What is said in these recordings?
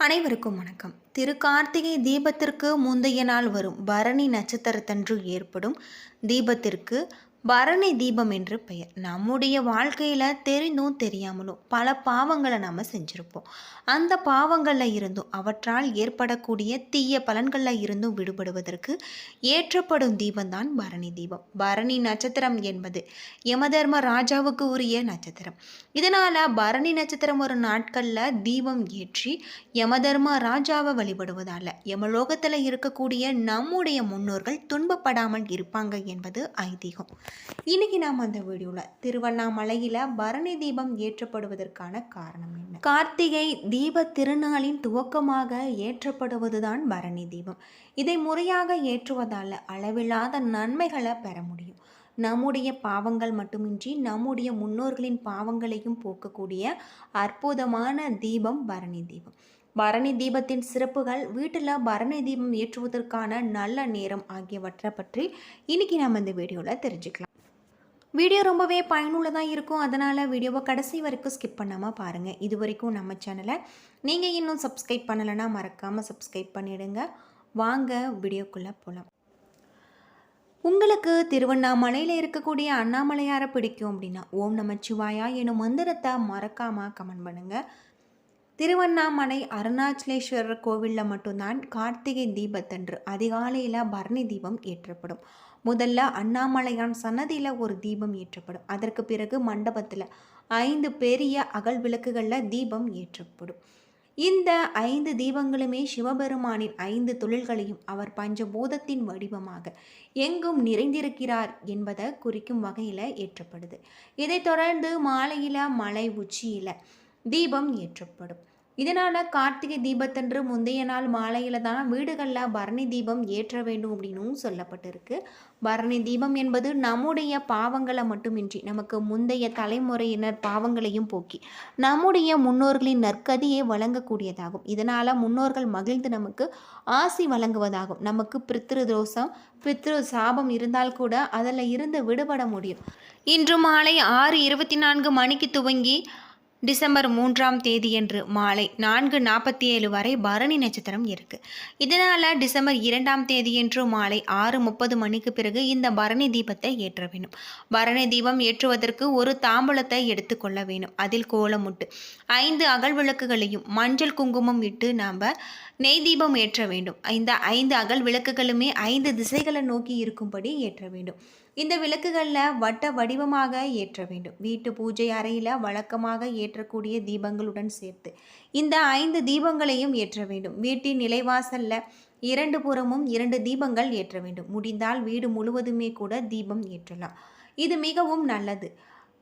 அனைவருக்கும் வணக்கம். திரு கார்த்திகை தீபத்திற்கு முந்தைய நாள் வரும் பரணி நட்சத்திரத்தன்று ஏற்படும் தீபத்திற்கு பரணி தீபம் என்று பெயர். நம்முடைய வாழ்க்கையில் தெரிந்தும் தெரியாமலும் பல பாவங்களை நாம் செஞ்சுருப்போம். அந்த பாவங்களில் இருந்தும் அவற்றால் ஏற்படக்கூடிய தீய பலன்களில் இருந்தும் விடுபடுவதற்கு ஏற்றப்படும் தீபம்தான் பரணி தீபம். பரணி நட்சத்திரம் என்பது யமதர்ம ராஜாவுக்கு உரிய நட்சத்திரம். இதனால் பரணி நட்சத்திரம் ஒரு நாட்களில் தீபம் ஏற்றி யமதர்ம ராஜாவை வழிபடுவதால் யமலோகத்தில் இருக்கக்கூடிய நம்முடைய முன்னோர்கள் துன்பப்படாமல் இருப்பாங்க என்பது ஐதீகம். இன்னைக்கு நாம் அந்த வீடியோவில் திருவண்ணாமலையில் பரணி தீபம் ஏற்றப்படுவதற்கான காரணம் என்ன? கார்த்திகை தீப திருநாளின் துவக்கமாக ஏற்றப்படுவதுதான் பரணி தீபம். இதை முறையாக ஏற்றுவதால் அளவில்லாத நன்மைகளை பெற முடியும். நம்முடைய பாவங்கள் மட்டுமின்றி நம்முடைய முன்னோர்களின் பாவங்களையும் போக்கக்கூடிய அற்புதமான தீபம் பரணி தீபம். பரணி தீபத்தின் சிறப்புகள் வீட்டில் பரணி தீபம் ஏற்றுவதற்கான நல்ல நேரம் ஆகியவற்றை பற்றி இன்னைக்கு நம்ம இந்த வீடியோவில் தெரிஞ்சுக்கலாம். வீடியோ ரொம்பவே பயனுள்ளதாக இருக்கும். அதனால் வீடியோவை கடைசி வரைக்கும் ஸ்கிப் பண்ணாமல் பாருங்கள் இது வரைக்கும் நம்ம சேனலை நீங்கள் இன்னும் சப்ஸ்கிரைப் பண்ணலைன்னா மறக்காமல் சப்ஸ்கிரைப் பண்ணிவிடுங்க வாங்க வீடியோக்குள்ளே போகலாம் உங்களுக்கு திருவண்ணாமலையில் இருக்கக்கூடிய அண்ணாமலையாரை பிடிக்கும் அப்படின்னா ஓம் நமச்சிவாயா எனும் மந்திரத்தை மறக்காமல் கமெண்ட் பண்ணுங்கள் திருவண்ணாமலை அருணாச்சலேஸ்வரர் கோவிலில் மட்டும்தான் கார்த்திகை தீபத்தன்று அதிகாலையில் பரணி தீபம் ஏற்றப்படும். முதல்ல அண்ணாமலையான் சன்னதியில் ஒரு தீபம் ஏற்றப்படும். அதற்கு பிறகு மண்டபத்தில் ஐந்து பெரிய அகல் விளக்குகளில் தீபம் ஏற்றப்படும். இந்த ஐந்து தீபங்களுமே சிவபெருமானின் ஐந்து தொழில்களையும் அவர் பஞ்சபூதத்தின் வடிவமாக எங்கும் நிறைந்திருக்கிறார் என்பதை குறிக்கும் வகையில் ஏற்றப்படுது. இதைத் தொடர்ந்து மாலையில் மலை உச்சியில் தீபம் ஏற்றப்படும். இதனால் கார்த்திகை தீபத்தன்று முந்தைய நாள் மாலையில் தான் வீடுகளில் பரணி தீபம் ஏற்ற வேண்டும் அப்படின்னும் சொல்லப்பட்டிருக்கு. பரணி தீபம் என்பது நம்முடைய பாவங்களை மட்டுமின்றி நமக்கு முந்தைய தலைமுறையினர் பாவங்களையும் போக்கி நம்முடைய முன்னோர்களின் நற்கதியை வழங்கக்கூடியதாகும். இதனால் முன்னோர்கள் மகிழ்ந்து நமக்கு ஆசி வழங்குவதாகும். நமக்கு பித்ரு தோஷம் பித்ரு சாபம் இருந்தால் கூட அதில் இருந்து விடுபட முடியும். இன்று மாலை ஆறு இருபத்தி நான்கு மணிக்கு துவங்கி டிசம்பர் மூன்றாம் தேதியன்று மாலை நான்கு நாற்பத்தி ஏழு வரை பரணி நட்சத்திரம் இருக்கு. இதனால் டிசம்பர் இரண்டாம் தேதியன்று மாலை ஆறு முப்பது மணிக்கு பிறகு இந்த பரணி தீபத்தை ஏற்ற வேண்டும். பரணி தீபம் ஏற்றுவதற்கு ஒரு தாம்பூலத்தை எடுத்துக்கொள்ள வேணும் அதில் கோலமுட்டு ஐந்து அகல் விளக்குகளையும் மஞ்சள் குங்குமம் இட்டு நாம் நெய் தீபம் ஏற்ற வேண்டும். இந்த ஐந்து அகல் விளக்குகளுமே ஐந்து திசைகளை நோக்கி இருக்கும்படி ஏற்ற வேண்டும். இந்த விளக்குகளில் வட்ட வடிவமாக ஏற்ற வேண்டும். வீட்டு பூஜை அறையில் வழக்கமாக ஏற்றக்கூடிய தீபங்களுடன் சேர்த்து இந்த ஐந்து தீபங்களையும் ஏற்ற வேண்டும். வீட்டின் நிலைவாசலில் இரண்டு புறமும் இரண்டு தீபங்கள் ஏற்ற வேண்டும். முடிந்தால் வீடு முழுவதுமே கூட தீபம் ஏற்றலாம். இது மிகவும் நல்லது.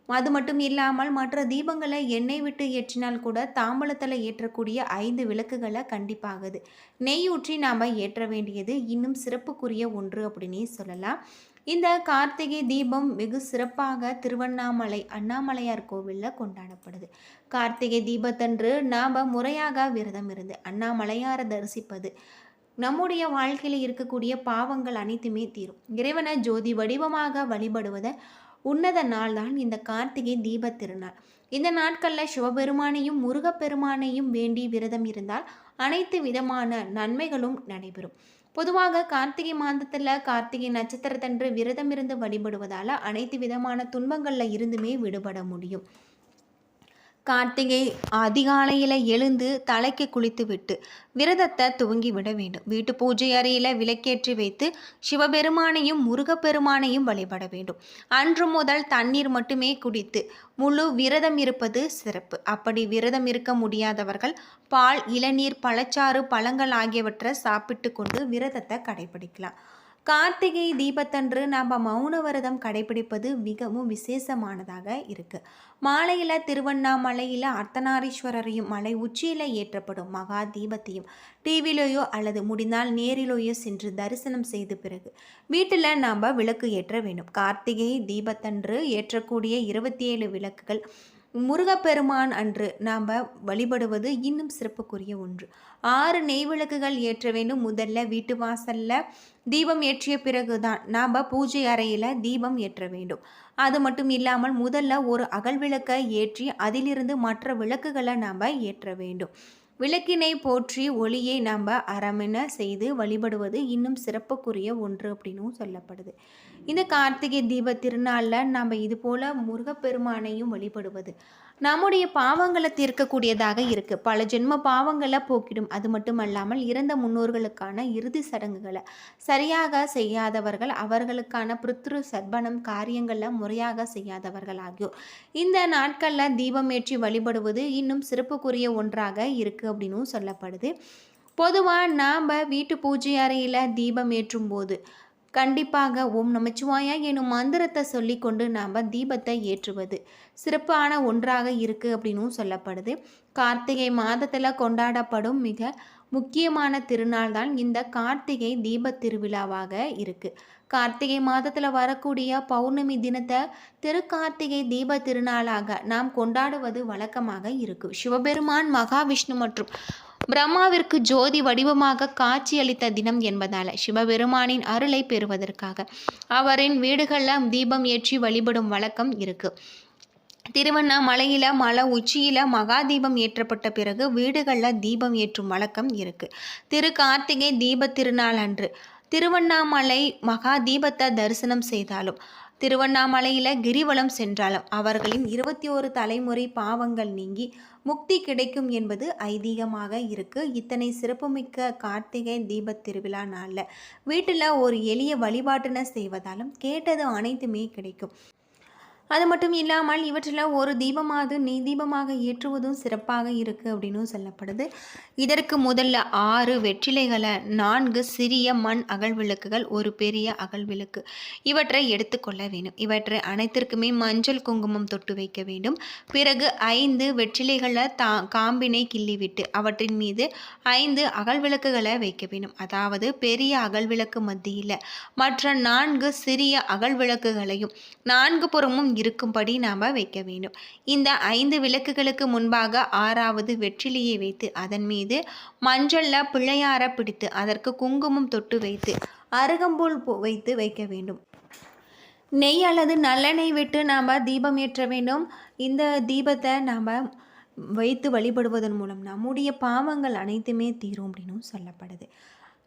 அது மட்டும் இல்லாமல் மற்ற தீபங்களை எண்ணெய் விட்டு ஏற்றினால் கூட தாம்பலத்தில் ஏற்றக்கூடிய ஐந்து விளக்குகளை கண்டிப்பாகுது. நெய் ஊற்றி நாம் ஏற்ற வேண்டியது இன்னும் சிறப்புக்குரிய ஒன்று அப்படின்னே சொல்லலாம். இந்த கார்த்திகை தீபம் வெகு சிறப்பாக திருவண்ணாமலை அண்ணாமலையார் கோவிலில் கொண்டாடப்படுது. கார்த்திகை தீபத்தன்று நாம் முறையாக விரதம் இருந்து அண்ணாமலையாரை தரிசிப்பது நம்முடைய வாழ்க்கையில் இருக்கக்கூடிய பாவங்கள் அனைத்துமே தீரும். இறைவனை ஜோதி வடிவமாக வழிபடுவதை உன்னத நாள் தான் இந்த கார்த்திகை தீப திருநாள். இந்த நாட்களில் சிவபெருமானையும் முருகப்பெருமானையும் வேண்டி விரதம் இருந்தால் அனைத்து விதமான நன்மைகளும் நடைபெறும். பொதுவாக கார்த்திகை மாதத்தில் கார்த்திகை நட்சத்திரத்தன்று விரதம் இருந்து வழிபடுவதால் அனைத்து விதமான துன்பங்களில் இருந்துமே விடுபட முடியும். கார்த்திகை அதிகாலையில் எழுந்து தலைக்கு குளித்து விட்டு விரதத்தை துவங்கி விட வேண்டும். வீட்டு பூஜை அறையில் விளக்கேற்றி வைத்து சிவபெருமானையும் முருகப்பெருமானையும் வழிபட வேண்டும். அன்று முதல் தண்ணீர் மட்டுமே குடித்து முழு விரதம் இருப்பது சிறப்பு. அப்படி விரதம் இருக்க முடியாதவர்கள் பால் இளநீர் பழச்சாறு பழங்கள் ஆகியவற்றை சாப்பிட்டு கொண்டு விரதத்தை கடைபிடிக்கலாம். கார்த்திகை தீபத்தன்று நாம் மௌன விரதம் கடைபிடிப்பது மிகவும் விசேஷமானதாக இருக்குது மாலையில் திருவண்ணாமலையில் அர்த்தநாரீஸ்வரரையும் மலை உச்சியில் ஏற்றப்படும் மகா தீபத்தையும் டிவிலேயோ அல்லது முடிந்தால் நேரிலேயோ சென்று தரிசனம் செய்த பிறகு வீட்டில் நாம் விளக்கு ஏற்ற வேண்டும். கார்த்திகை தீபத்தன்று ஏற்றக்கூடிய இருபத்தி ஏழு விளக்குகள் முருகப்பெருமான் அன்று நாம் வழிபடுவது இன்னும் சிறப்புக்குரிய ஒன்று. ஆறு நெய் விளக்குகள் ஏற்ற வேண்டும். முதல்ல வீட்டு வாசலில் தீபம் ஏற்றிய பிறகுதான் நாம் பூஜை அறையில் தீபம் ஏற்ற வேண்டும். அது மட்டும் இல்லாமல் முதல்ல ஒரு அகல் விளக்கை ஏற்றி அதிலிருந்து மற்ற விளக்குகளை நாம் ஏற்ற வேண்டும். விளக்கினை போற்றி ஒளியை நம்ம அறமென செய்து வழிபடுவது இன்னும் சிறப்புக்குரிய ஒன்று அப்படின்னும் சொல்லப்படுது. இந்த கார்த்திகை தீப திருநாளில் நம்ம இது போல் முருகப்பெருமானையும் வழிபடுவது. நம்முடைய பாவங்களை தீர்க்கக்கூடியதாக இருக்கு. பல ஜென்ம பாவங்களை போக்கிடும். அது மட்டும் அல்லாமல் இறந்த முன்னோர்களுக்கான இறுதி சடங்குகளை சரியாக செய்யாதவர்கள் அவர்களுக்கான பிருத்ரு சர்ப்பணம் காரியங்களில் முறையாக செய்யாதவர்கள் ஆகியோர். இந்த நாட்களில் தீபமேற்றி வழிபடுவது இன்னும் சிறப்புக்குரிய ஒன்றாக இருக்குது அப்படின்னும் சொல்லப்படுது. பொதுவாக நாம் வீட்டு பூஜை அறையில் தீபம் ஏற்றும் போது கண்டிப்பாக ஓம் நமச்சிவாயா எனும் மந்திரத்தை சொல்லி கொண்டு நாம் தீபத்தை ஏற்றுவது. சிறப்பான ஒன்றாக இருக்குது அப்படின்னும் சொல்லப்படுது. கார்த்திகை மாதத்தில் கொண்டாடப்படும் மிக முக்கியமான திருநாள் தான் இந்த கார்த்திகை தீப திருவிழாவாக இருக்குது கார்த்திகை மாதத்தில் வரக்கூடிய பௌர்ணமி தினத்தை திருக்கார்த்திகை தீப திருநாளாக நாம் கொண்டாடுவது வழக்கமாக இருக்கும் சிவபெருமான் மகாவிஷ்ணு மற்றும் பிரம்மாவிற்கு ஜோதி வடிவமாக காட்சியளித்த தினம் என்பதால் சிவபெருமானின் அருளை பெறுவதற்காக அவரின் வீடுகளில் தீபம் ஏற்றி வழிபடும் வழக்கம் இருக்குது திருவண்ணாமலையில் மலை உச்சியில் மகாதீபம் ஏற்றப்பட்ட பிறகு வீடுகளில் தீபம் ஏற்றும் வழக்கம் இருக்குது திரு கார்த்திகை தீப திருநாள் அன்று திருவண்ணாமலை மகா தீபத்தை தரிசனம் செய்தாலும் திருவண்ணாமலையில் கிரிவலம் சென்றாலும் அவர்களின் இருபத்தி ஒரு தலைமுறை பாவங்கள் நீங்கி முக்தி கிடைக்கும் என்பது ஐதீகமாக இருக்குது இத்தனை சிறப்புமிக்க கார்த்திகை தீபத் திருவிழா நாளில் வீட்டில் ஒரு எளிய வழிபாட்டினை செய்வதாலும் கேட்டது அனைத்துமே கிடைக்கும். அது மட்டும் இல்லாமல் இவற்றில் ஒரு தீபமாவது நெய் தீபமாக ஏற்றுவதும் சிறப்பாக இருக்குது அப்படின்னு சொல்லப்படுது. இதற்கு முதல்ல ஆறு வெற்றிலைகளை நான்கு சிறிய மண் அகல் விளக்குகள் ஒரு பெரிய அகல் விளக்கு இவற்றை எடுத்துக்கொள்ள வேண்டும். இவற்றை அனைத்திற்குமே மஞ்சள் குங்குமம் தொட்டு வைக்க வேண்டும். பிறகு ஐந்து வெற்றிலைகளை தா காம்பினை கிள்ளிவிட்டு அவற்றின் மீது ஐந்து அகல் விளக்குகளை வைக்க வேண்டும். அதாவது பெரிய அகல் விளக்கு மத்தியில் மற்ற நான்கு சிறிய அகல் விளக்குகளையும் நான்கு புறமும் இருக்கும்படி நாம் வைக்க வேண்டும். இந்த ஐந்து விளக்குகளுக்கு முன்பாக ஆறாவது வெற்றிலையை வைத்து அதன் மீது மஞ்சளில் பிள்ளையார பிடித்து அதற்கு குங்குமம் தொட்டு வைத்து அருகம்புல் வைத்து வைக்க வேண்டும். நெய் அல்லது நல்லெண்ணெய் விட்டு நாம் தீபம் ஏற்ற வேண்டும். இந்த தீபத்தை நாம் வைத்து வழிபடுவதன் மூலம் நம்முடைய பாவங்கள் அனைத்துமே தீரும் அப்படின்னும் சொல்லப்படுது.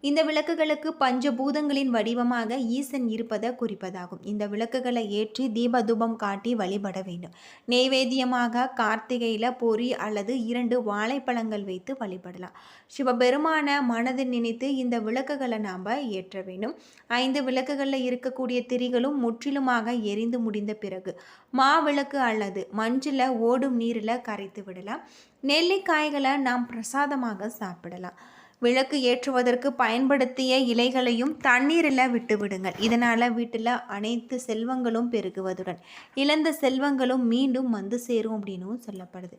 இந்த விளக்குகளுக்கு பஞ்சபூதங்களின் வடிவமாக ஈசன் இருப்பதை குறிப்பதாகும். இந்த விளக்குகளை ஏற்றி தீபதூபம் காட்டி வழிபட வேண்டும். நெய்வேத்தியமாக கார்த்திகையில் பொறி அல்லது இரண்டு வாழைப்பழங்கள் வைத்து வழிபடலாம். சிவபெருமான மனதில் நினைத்து இந்த விளக்குகளை நாம் ஏற்ற வேண்டும். ஐந்து விளக்குகளில் இருக்கக்கூடிய திரிகளும் முற்றிலுமாக எரிந்து முடிந்த பிறகு மா விளக்கு அல்லது மஞ்சில் ஓடும் நீரில் கரைத்து விடலாம். நெல்லிக்காய்களை நாம் பிரசாதமாக சாப்பிடலாம். விளக்கு ஏற்றுவதற்கு பயன்படுத்திய இலைகளையும் தண்ணீரில் விட்டுவிடுங்கள். இதனால் வீட்டில் அனைத்து செல்வங்களும் பெருகுவதுடன் இழந்த செல்வங்களும் மீண்டும் வந்து சேரும் அப்படின்னும் சொல்லப்படுது.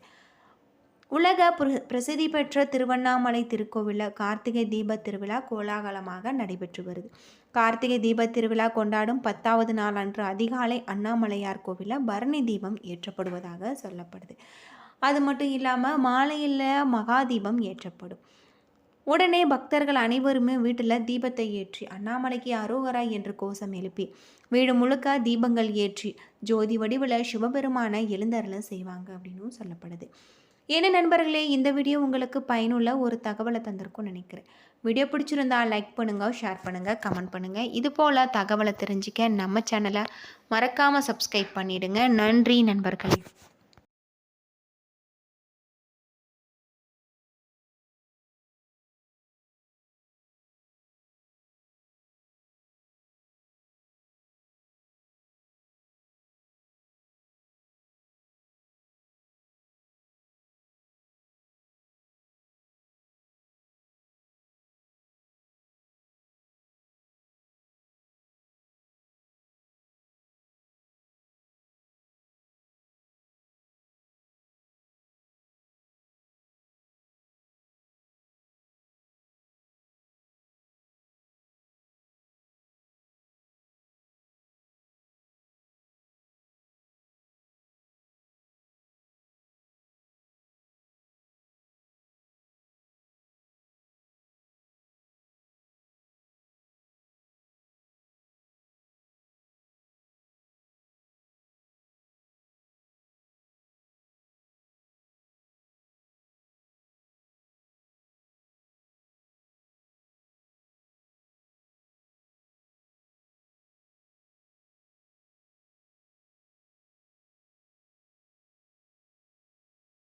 உலக பிரசித்தி பெற்ற திருவண்ணாமலை திருக்கோவிலில் கார்த்திகை தீப திருவிழா கோலாகலமாக நடைபெற்று வருது. கார்த்திகை தீப திருவிழா கொண்டாடும் பத்தாவது நாள் அன்று அதிகாலை அண்ணாமலையார் கோவிலில் பரணி தீபம் ஏற்றப்படுவதாக சொல்லப்படுது. அது மட்டும் இல்லாமல் மாலையில் மகாதீபம் ஏற்றப்படும். உடனே பக்தர்கள் அனைவருமே வீட்டில் தீபத்தை ஏற்றி அண்ணாமலைக்கு அரோகரா என்று கோஷம் எழுப்பி வீடு முழுக்க தீபங்கள் ஏற்றி ஜோதி வடிவில் சிவபெருமான எழுந்தருளை செய்வாங்க அப்படின்னு சொல்லப்படுது. என்ன நண்பர்களே இந்த வீடியோ உங்களுக்கு பயனுள்ள ஒரு தகவலை தந்திருக்கும்னு நினைக்கிறேன். வீடியோ பிடிச்சிருந்தா லைக் பண்ணுங்கள் ஷேர் பண்ணுங்கள் கமெண்ட் பண்ணுங்கள் இது போல் தகவலை தெரிஞ்சிக்க நம்ம சேனலை மறக்காமல் சப்ஸ்கிரைப் பண்ணிவிடுங்க நன்றி நண்பர்களே.